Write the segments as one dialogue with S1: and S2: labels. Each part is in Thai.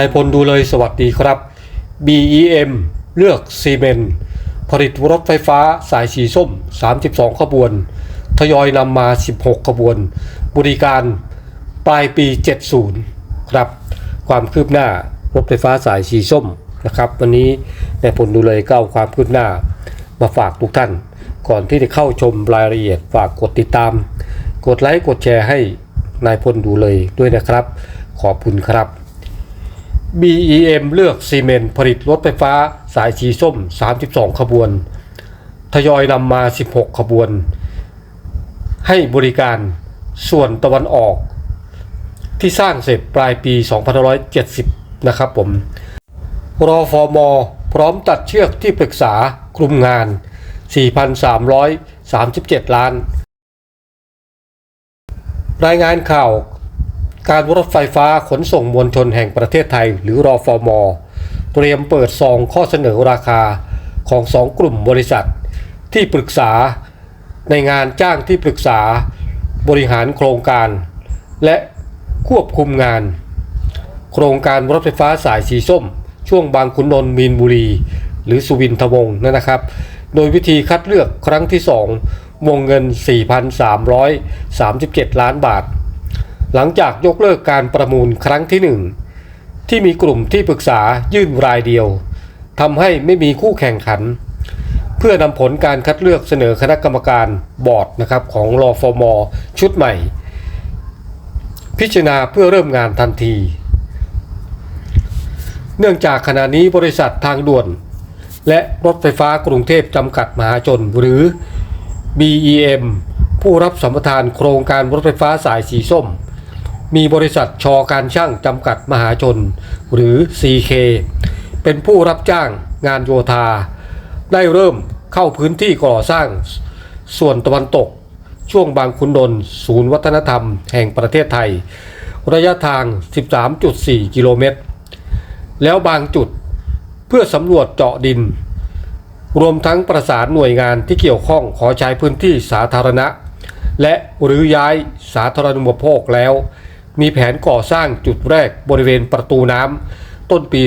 S1: นายพลดูเลยสวัสดีครับ BEM เลือกซีเมนต์ผลิตรถไฟฟ้าสายสีส้ม 32 ขบวน ทยอยนำมา 16 ขบวน บริการปลายปี 70 ครับ ความคืบหน้ารถไฟฟ้าสายสีส้มนะครับ วันนี้นายพลดูเลยก็เอาความคืบหน้ามาฝากทุกท่าน ก่อนที่จะเข้าชมรายละเอียดฝากกดติดตาม กดไลค์กดแชร์ให้นายพลดูเลยด้วยนะครับ ขอบคุณครับ BEM เลือกซีเมนต์ผลิตรถไฟฟ้าสายสีส้ม 32 ขบวน ทยอยนำมา 16 ขบวน ให้บริการส่วนตะวันออก ที่สร้างเสร็จปลายปี 2570 นะครับผม รอฟอมอพร้อมตัดเชือกที่ปรึกษากลุ่มงาน 4,337 ล้าน รายงานข่าว การรถไฟฟ้าขนส่งมวลชนแห่งประเทศไทย หรือรอฟอมอเตรียมเปิดซองข้อเสนอราคาของสองกลุ่มบริษัท ที่ปรึกษาในงานจ้างที่ปรึกษา บริหารโครงการ และควบคุมงาน โครงการรถไฟฟ้าสายสีส้ม ช่วงบางขุนนนท์มีนบุรี หรือสุวินทวงศ์นั่นนะครับ โดยวิธีคัดเลือกครั้งที่ 2 วงเงิน 4,337 ล้านบาท หลังจากยกเลิกการประมูลครั้งที่ 1 ที่มีกลุ่มที่ปรึกษายื่นรายเดียวทำให้ไม่มีคู่แข่งขัน เพื่อนำผลการคัดเลือกเสนอคณะกรรมการบอร์ดนะครับของรอฟมชุดใหม่ พิจารณาเพื่อเริ่มงานทันที เนื่องจากขณะนี้บริษัททางด่วน และรถไฟฟ้ากรุงเทพจำกัดมหาชนหรือ BEM ผู้รับสัมปทานโครงการรถไฟฟ้าสายสีส้ม มีบริษัทชอการช่างจำกัดมหาชน หรือ CK เป็นผู้รับจ้างงานโยธา ได้เริ่มเข้าพื้นที่ก่อสร้างส่วนตะวันตก ช่วงบางขุนนนท์ศูนย์วัฒนธรรมแห่งประเทศไทย ระยะทาง 13.4 กิโลเมตร แล้วบางจุดเพื่อสำรวจเจาะดิน รวมทั้งประสานหน่วยงานที่เกี่ยวข้องขอใช้พื้นที่สาธารณะ และหรือย้ายสาธารณูปโภคแล้ว มีแผนก่อสร้างจุดแรกบริเวณประตูน้ำต้นปี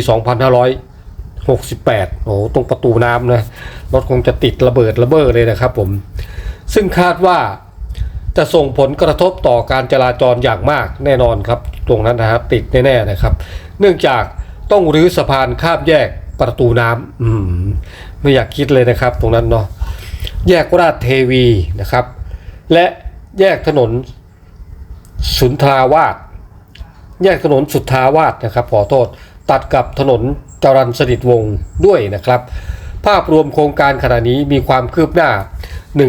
S1: 2568 โอ้ตรงประตูน้ำนะ รถคงจะติดระเบิดระเบ้อเลยนะครับผม ซึ่งคาดว่าจะส่งผลกระทบต่อการจราจรอย่างมากแน่นอนครับ ตรงนั้นนะครับติดแน่ๆนะครับ เนื่องจากต้องรื้อสะพานข้ามแยกประตูน้ำอืมไม่อยากคิดเลยนะครับ ตรงนั้นเนาะแยกราชเทวีนะครับ และแยกถนน สุนทราวาสแยกถนนสุทธาวาสนะครับขอโทษตัดกับถนนจรัญสนิทวงศ์ด้วยนะครับ ภาพรวมโครงการขณะนี้มีความคืบหน้า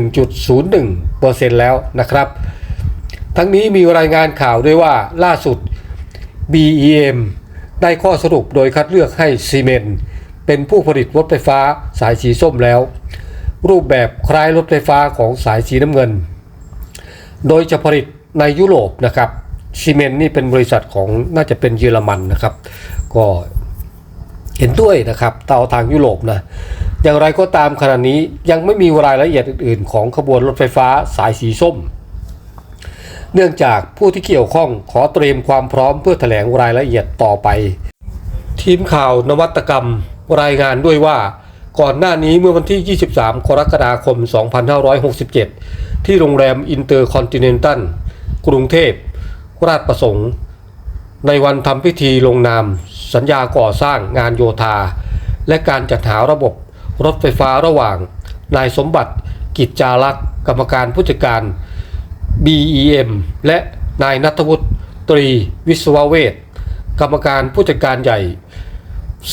S1: 1.01%แล้วนะครับ ทั้งนี้มีรายงานข่าวด้วยว่าล่าสุด BEM ได้ข้อสรุปโดยคัดเลือกให้ซีเมนต์เป็นผู้ผลิตรถไฟฟ้าสายสีส้มแล้ว รูปแบบคล้ายรถไฟฟ้าของสายสีน้ำเงิน โดยจะผลิต ในยุโรปนะครับซีเมนต์นี่เป็นบริษัทของน่าจะเป็นเยอรมันนะครับ ก็เห็นด้วยนะครับเตาทางยุโรปนะอย่างไรก็ตามขณะนี้ยังไม่มีรายละเอียดอื่นๆ ของขบวนรถไฟฟ้าสายสีส้ม เนื่องจากผู้ที่เกี่ยวข้องขอเตรียมความพร้อมเพื่อแถลงรายละเอียดต่อไป ทีมข่าวนวัตกรรมรายงานด้วยว่า ก่อนหน้านี้เมื่อวันที่ 23 กรกฎาคม 2567 ที่โรงแรมอินเตอร์คอนติเนนตัล กรุงเทพ ราชประสงค์ ในวันทำพิธีลงนาม สัญญาก่อสร้างงานโยธา และการจัดหาระบบรถไฟฟ้าระหว่าง นายสมบัติกิจจารักษ์กรรมการผู้จัดการ BEM และนายนัทวุฒิตรีวิศวเวทกรรมการผู้จัดการใหญ่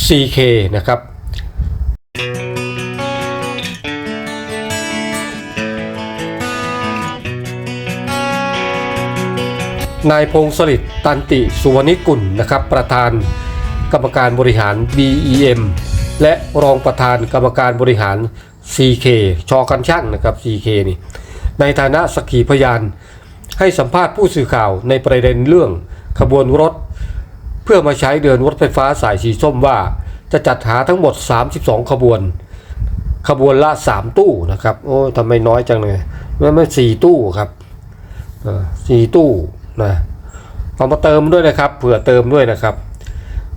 S1: CK นะครับ นายพงศฤษดิ์ตันติสุวรรณิกุลนะครับประธานกรรมการบริหาร BEM และรองประธานกรรมการบริหาร CK ชอกันช่างนะครับ CK นี่ในฐานะสักขีพยาน ให้สัมภาษณ์ผู้สื่อข่าวในประเด็นเรื่องขบวนรถ เพื่อมาใช้เดินรถไฟฟ้าสายสีส้มว่า จะจัดหาทั้งหมด 32 ขบวน ขบวนละ 3 ตู้นะครับ โอ้ทำไมน้อยจังเลยไม่ไม่สี่ตู้ครับสี่ตู้ นะเอามาเติมด้วยนะครับเผื่อเติมด้วยนะครับ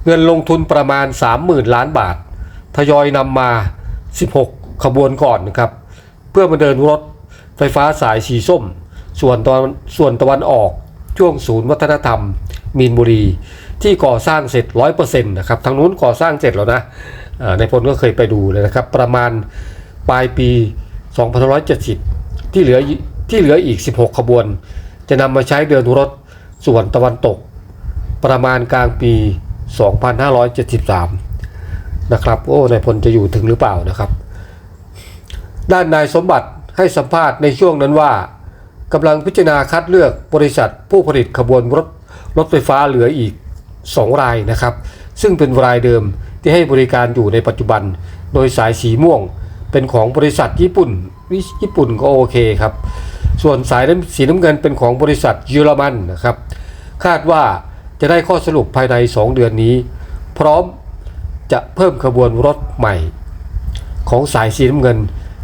S1: เงินลงทุนประมาณ 30,000 ล้านบาท ทยอยนำมา 16 ขบวนก่อนนะครับ เพื่อมาเดินรถไฟฟ้าสายสีส้ม ส่วนตอนส่วนตะวันออกช่วงศูนย์วัฒนธรรม มีนบุรี ที่ก่อสร้างเสร็จ 100%นะครับทางนู้นก่อสร้างเสร็จแล้วนะในพลก็เคยไปดูเลยนะครับ ประมาณปลายปี 2570 ที่เหลือที่เหลืออีก 16 ขบวน จะนำมาใช้เดินรถส่วนตะวันตก ประมาณกลางปี 2573 นะครับ โอ้นายพลจะอยู่ถึงหรือเปล่านะครับ ด้านนายสมบัติให้สัมภาษณ์ในช่วงนั้นว่ากำลังพิจารณาคัดเลือกบริษัทผู้ผลิตขบวนรถรถไฟฟ้าเหลืออีก 2 รายนะครับ ซึ่งเป็นรายเดิมที่ให้บริการอยู่ในปัจจุบัน โดยสายสีม่วงเป็นของบริษัทญี่ปุ่นญี่ปุ่นก็โอเคครับ ส่วนสายสีน้ำเงินเป็นของบริษัทเยอรมันนะครับ คาดว่าจะได้ข้อสรุปภายใน 2 เดือนนี้ พร้อมจะเพิ่มขบวนรถใหม่ ของสายสีน้ำเงิน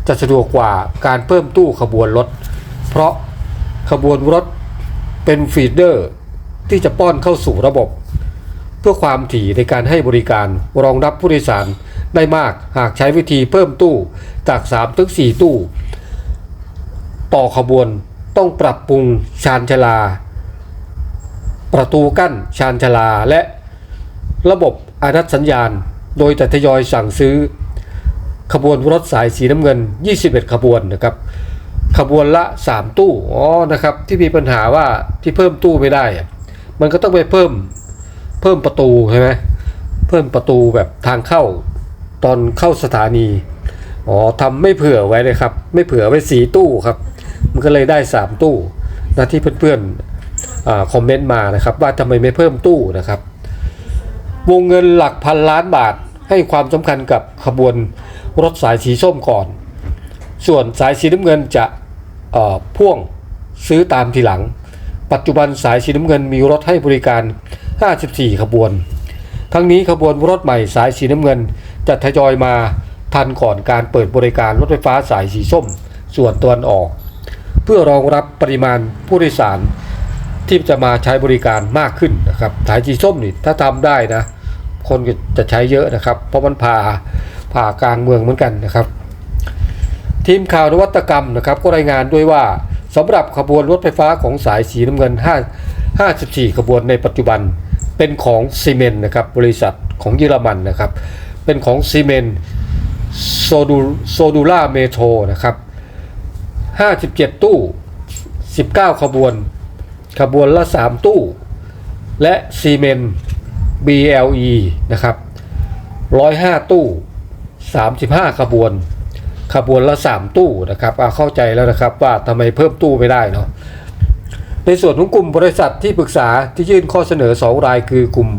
S1: จะสะดวกกว่าการเพิ่มตู้ขบวนรถ เพราะขบวนรถเป็นฟีดเดอร์ที่จะป้อนเข้าสู่ระบบ เพื่อความถี่ในการให้บริการรองรับผู้โดยสารได้มากหากใช้วิธีเพิ่มตู้จาก3ถึง4ตู้ ต่อขบวนต้องปรับปรุงชานชลา ประตูกั้นชานชลาและระบบอานัตสัญญาณ โดยแต่ทยอยสั่งซื้อ ขบวนรถสายสีน้ำเงิน 21 ขบวนนะครับ ขบวนละ 3 ตู้อ๋อนะครับที่มีปัญหาว่าที่เพิ่มตู้ไม่ได้ มันก็ต้องไปเพิ่มเพิ่มประตูใช่ไหมเพิ่มประตูแบบทางเข้าตอนเข้าสถานีอ๋อทำไม่เผื่อไว้เลยครับ ไม่เผื่อไว้สีตู้ครับ มันก็เลยได้ 3 ตู้นะที่เพื่อนๆอาคอมเมนต์มานะครับ ว่าทำไมไม่เพิ่มตู้นะครับ วงเงินหลักพันล้านบาทให้ความสำคัญกับขบวนรถสายสีส้มก่อน ส่วนสายสีน้ำเงินจะพ่วงซื้อตามทีหลัง ปัจจุบันสายสีน้ำเงินมีรถให้บริการ 54 ขบวน ทั้งนี้ขบวนรถใหม่สายสีน้ำเงินจะทยอยมาทันก่อนการเปิดบริการรถไฟฟ้าสายสีส้ม ส่วนตะวันออก พื่อรองรับปริมาณผู้โดยสารที่จะมาใช้บริการมากขึ้นนะครับสายสีส้มนี่ถ้าทำได้นะคนก็จะใช้เยอะนะครับ เพราะมันผ่าผ่ากลางเมืองเหมือนกันนะครับ ทีมข่าวนวัตกรรมนะครับ ก็รายงานด้วยว่าสำหรับขบวนรถไฟฟ้าของสายสีน้ำเงิน 5 54 ขบวนในปัจจุบันเป็นของซีเมนต์นะครับบริษัทของเยอรมันนะครับ เป็นของซีเมนต์โซดูโซดูล่าเมโทรนะครับ 57 ตู้ 19 ขบวน ขบวนละ 3 ตู้ และซีเมนต์ BLE นะครับ 105 ตู้ 35 ขบวน ขบวนละ 3 ตู้นะครับอะเข้าใจแล้วนะครับว่าทำไมเพิ่มตู้ไม่ได้เนาะในส่วนของกลุ่มบริษัทที่ปรึกษาที่ยื่นข้อเสนอ 2 รายคือกลุ่ม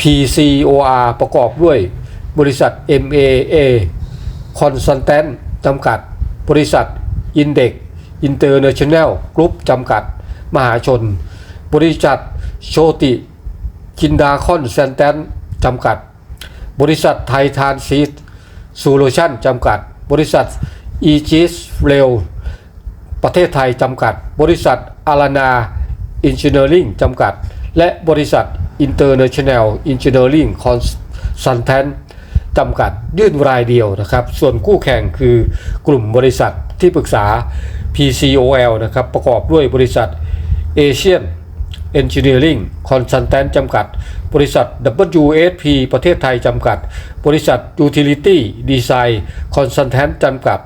S1: PCOR ประกอบด้วยบริษัท MAA Consultant จำกัด บริษัท Index International Group จำกัด มหาชน บริษัทโชติคินดาคอนเซนแตนจำกัด บริษัทไททานซีดซูโลชั่นจำกัด บริษัทอีจิสเรลประเทศไทยจำกัด บริษัทอารานาอินเจเนียริงจำกัด และบริษัท International Engineering Consultant จำกัดยื่นรายเดียวนะครับ ส่วนคู่แข่งคือกลุ่มบริษัท ที่ปรึกษา PCOL นะครับประกอบด้วยบริษัท Asian Engineering Consultant จำกัด บริษัท WSP ประเทศไทยจำกัด บริษัท Utility Design Consultant จำกัด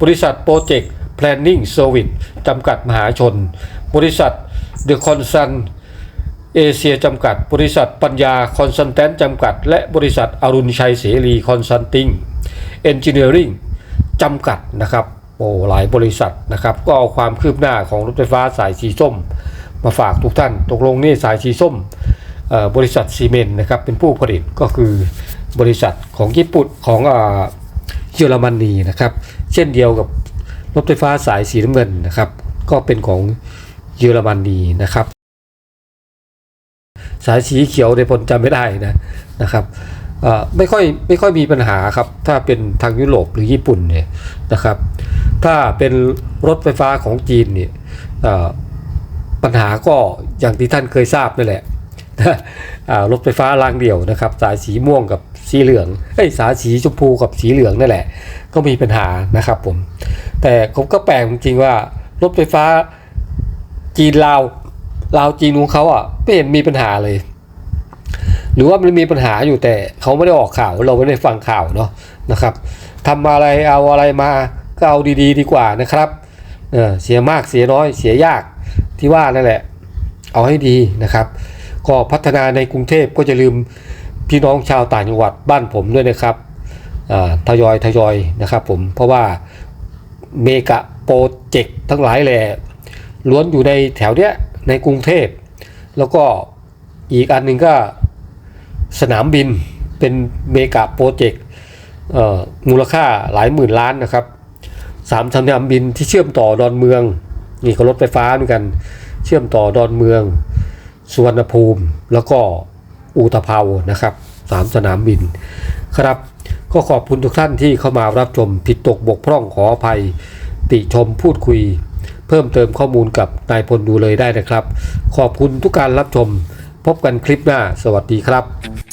S1: บริษัท Project Planning Service จำกัดมหาชน บริษัท The Consult เอเชียจำกัด บริษัทปัญญาคอนซัลแทนจำกัด และบริษัทอรุณชัยเสรีคอนซัลทิงเอนจิเนียริงจำกัดนะครับ โอ้หลายบริษัทนะครับ ก็เอาความคืบหน้าของรถไฟฟ้าสายสีส้ม มาฝากทุกท่าน ตกลงนี่สายสีส้มบริษัทซีเมนต์นะครับเป็นผู้ผลิตก็คือบริษัทของญี่ปุ่นของเยอรมนีนะครับ เช่นเดียวกับรถไฟฟ้าสายสีน้ำเงินนะครับ ก็เป็นของเยอรมนีนะครับ สายสีเขียวในยพลจำไม่ได้นะนะครับไม่ค่อยไม่ค่อยมีปัญหาครับถ้าเป็นทางยุโรปหรือญี่ปุ่นเนี่ยนะครับ ถ้าเป็นรถไฟฟ้าของจีนเนี่ยปัญหาก็อย่างที่ท่านเคยทราบนั่นแหละรถไฟฟ้ารางเดี่ยวนะครับ สายสีม่วงกับสีเหลืองเอ้ยสายสีชมพูกับสีเหลืองนั่นแหละ ก็มีปัญหานะครับผม แต่ผมก็แปลกจริงว่ารถไฟฟ้าจีนลาวลาวจีนของเขาอะไม่เห็นมีปัญหาเลย หรือว่ามันมีปัญหาอยู่แต่เขาไม่ได้ออกข่าวเราไม่ได้ฟังข่าวเนาะนะครับทำอะไรเอาอะไรมา ก็เอาดีๆ ดีกว่านะครับเเสียมากเสียน้อยเสียยากที่ว่านั่นแหละ เอาให้ดีนะครับ ก็พัฒนาในกรุงเทพก็จะลืมพี่น้องชาวต่างจังหวัดบ้านผมด้วยนะครับอ่าทยอยทยอยนะครับผมเพราะว่าเมกะโปรเจกต์ทั้งหลายแหล่ล้วนอยู่ในแถวเนี้ยในกรุงเทพ แล้วก็อีกอันหนึ่งก็สนามบินเป็นเมกะโปรเจกต์เอ่อมูลค่าหลายหมื่นล้านนะครับ สามสนามบินที่เชื่อมต่อดอนเมือง นี่ก็รถไฟฟ้าเหมือนกัน เชื่อมต่อดอนเมือง สุวรรณภูมิ แล้วก็อูตภานะครับสามสนามบิน ครับ ก็ขอบคุณทุกท่านที่เข้ามารับชมผิดตกบกพร่องขออภัย ติชมพูดคุย เพิ่มเติมข้อมูลกับนายพลดูเลยได้นะครับ ขอบคุณทุกการรับชม พบกันคลิปหน้า สวัสดีครับ